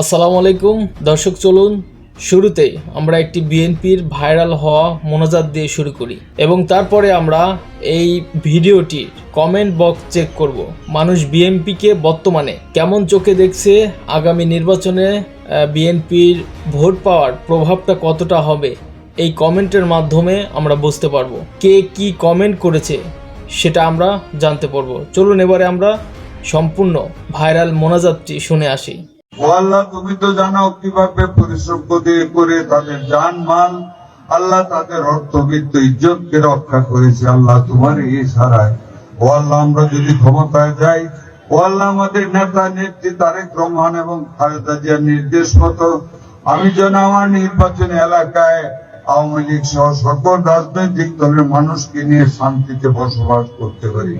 আসসালামু আলাইকুম। দর্শক, চলুন শুরুতে আমরা একটি বিএনপির ভাইরাল হওয়া মোনাজাত দিয়ে শুরু করি এবং তারপরে আমরা এই ভিডিওটি কমেন্ট বক্স চেক করব। মানুষ বিএনপিকে বর্তমানে কেমন চোখে দেখছে? আগামী নির্বাচনে বিএনপির ভোট পাওয়ার প্রভাবটা কতটা হবে? এই কমেন্টের মাধ্যমে আমরা বুঝতে পারব কে কি কমেন্ট করেছে, সেটা আমরা জানতে পারব। চলুন এবারে আমরা সম্পূর্ণ ভাইরাল মোনাজাতটি শুনে আসি। আল্লাহ তুমি তো জানো কীভাবে পরিশ্রম করে তাদের জান মাল আল্লাহ তাদের অর্থবিত্ত ইজ্জতকে রক্ষা করেছে। আল্লাহ তোমার এই সারায়। ও আল্লাহ, আমরা যদি ক্ষমতায় যাই, ও আল্লাহ, আমাদের নেতা, নেত্রী, তারেক রহমান এবং খালেদা জিয়ার নির্দেশ মতো, আমি যেন আমার নির্বাচনী এলাকায় আওয়ামী লীগ সহ সকল রাজনৈতিক দলের মানুষকে নিয়ে শান্তিতে বসবাস করতে পারি।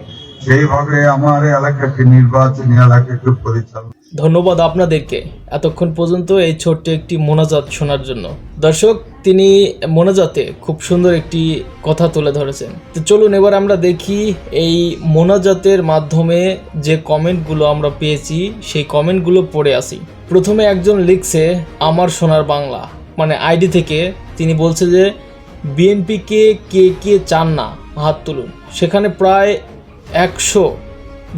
সেইভাবে আমার এলাকাকে নির্বাচনী এলাকাকে পরিচালনা ধন্যবাদ আপনাদেরকে। এতক্ষণ পর্যন্ত এই ছোট্ট একটি মোনাজাত শোনার জন্য। দর্শক, তিনি মোনাজাতে খুব সুন্দর একটি কথা তুলে ধরেছেন। তো চলুন এবার আমরা দেখি এই মোনাজাতের মাধ্যমে যে কমেন্টগুলো আমরা পেয়েছি, সেই কমেন্টগুলো পড়ে আসি। প্রথমে একজন লিখছে, আমার সোনার বাংলা। মানে আইডি থেকে তিনি বলছে যে, বিএনপিকে কে কে চান না? হাত তুলুন। সেখানে প্রায় একশো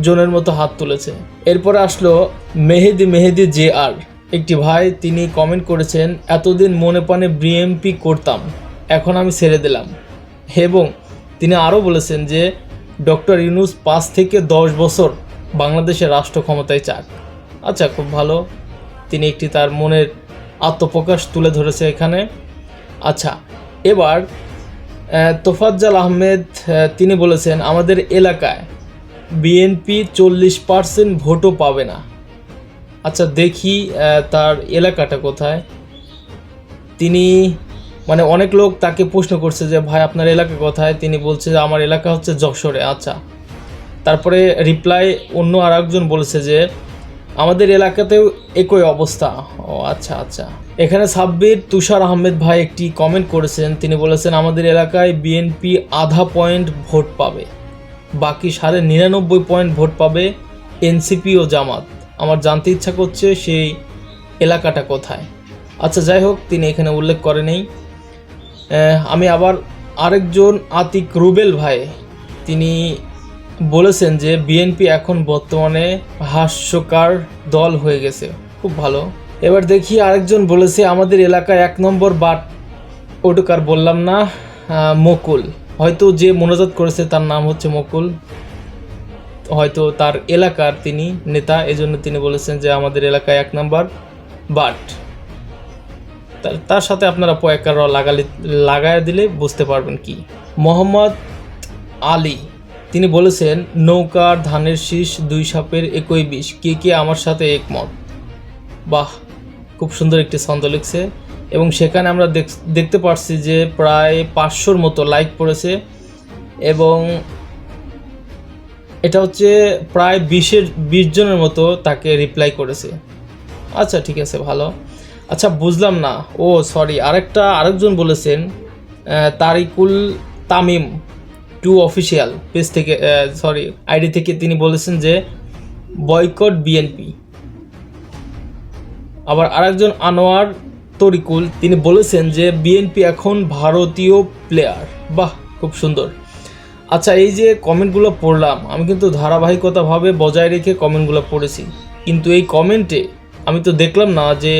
জনের মতো হাত তুলেছে। এরপরে আসলো মেহেদি মেহেদি জে আর। একটি ভাই, তিনি কমেন্ট করেছেন, এতদিন মনে প্রাণে বিএমপি করতাম, এখন আমি ছেড়ে দিলাম। এবং তিনি আরও বলেছেন যে, ডক্টর ইউনুস পাঁচ থেকে দশ বছর বাংলাদেশের রাষ্ট্র ক্ষমতায় চাক। আচ্ছা খুব ভালো। তিনি একটি তার মনের আত্মপ্রকাশ তুলে ধরেছে এখানে। আচ্ছা এবার তোফাজ্জাল আহমেদ তিনি বলেছেন, আমাদের এলাকায় বিএনপি চল্লিশ পার্সেন্ট ভোটও পাবে না। আচ্ছা দেখি তার এলাকাটা কোথায়। তিনি মানে অনেক লোক তাকে প্রশ্ন করছে যে, ভাই, আপনার এলাকা কোথায়? তিনি বলছে যে, আমার এলাকা হচ্ছে যশোরে। আচ্ছা তারপরে রিপ্লাই অন্য আর একজন বলেছে যে আমাদের এলাকাতেও একই অবস্থা। ও আচ্ছা আচ্ছা। এখানে সাব্বির তুষার আহমেদ ভাই একটি কমেন্ট করেছেন। তিনি বলেছেন, আমাদের এলাকায় বিএনপি আধা পয়েন্ট ভোট পাবে। বাকি সাড়ে নিরানব্বই পয়েন্ট ভোট পাবে এনসিপি ও জামাত। আমার জানতে ইচ্ছা করছে সেই এলাকাটা কোথায়? আচ্ছা যাই হোক, তিনি এখানে উল্লেখ করেনি আমি আবার আরেকজন আতিক রুবেল ভাই, তিনি বলেছেন যে বিএনপি এখন বর্তমানে হাস্যকার দল হয়ে গেছে। খুব ভালো। এবার দেখি আরেকজন বলেছে, আমাদের এলাকায় এক নম্বর বাট ওটুকার বললাম না মকুল। হয়তো যে মোনাজাত করেছে তার নাম হচ্ছে মকুল। হয়তো তার এলাকার তিনি নেতা, এজন্য তিনি বলেছেন যে আমাদের এলাকায় এক নম্বর বাট। তার- তার সাথে আপনারা পয়েকার লাগালে, লাগায় দিলে বুঝতে পারবেন কি। মোহাম্মদ আলী। তিনি বলেছেন নৌকার ধানের শীষ, দুই সাপের একই বিষ। কে কে আমার সাথে একমত? বাহ, খুব সুন্দর একটি ছন্দ লিখছে। এবং সেখানে আমরা দেখ- দেখতে পারছি যে প্রায় পাঁচশোর মতো লাইক পড়েছে। এবং এটা হচ্ছে প্রায় বিশের, বিশ জনের মতো তাকে রিপ্লাই করেছে। আচ্ছা ঠিক আছে, ভালো। আচ্ছা বুঝলাম না। ও সরি আরেকটা, আরেকজন বলেছেন Tariqul Tamim. To official page থেকে সরি আইডি থেকে তিনি বলেছেন যে বয়কট বিএনপি আবার আরেকজন আনোয়ার তরিকুল, তিনি বলেছেন যে বিএনপি এখন ভারতীয় প্লেয়ার বাহ, খুব সুন্দর। আচ্ছা এই যে কমেন্টগুলো পড়লাম, আমি কিন্তু ধারাবাহিকতাভাবে বজায় রেখে কমেন্টগুলো পড়েছি। কিন্তু এই কমেন্টে আমি তো দেখলাম না যে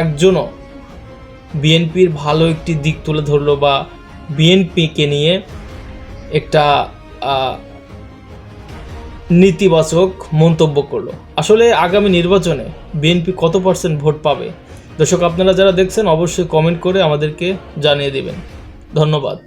একজনও বিএনপির ভালো একটি দিক তুলে ধরলো বা বিএনপিকে নিয়ে একটা নীতিবাচক মন্তব্য করল। আসলে আগামী নির্বাচনে বিএনপি কত পার্সেন্ট ভোট পাবে? দর্শক, আপনারা যারা দেখছেন, অবশ্যই কমেন্ট করে আমাদেরকে জানিয়ে দেবেন। ধন্যবাদ।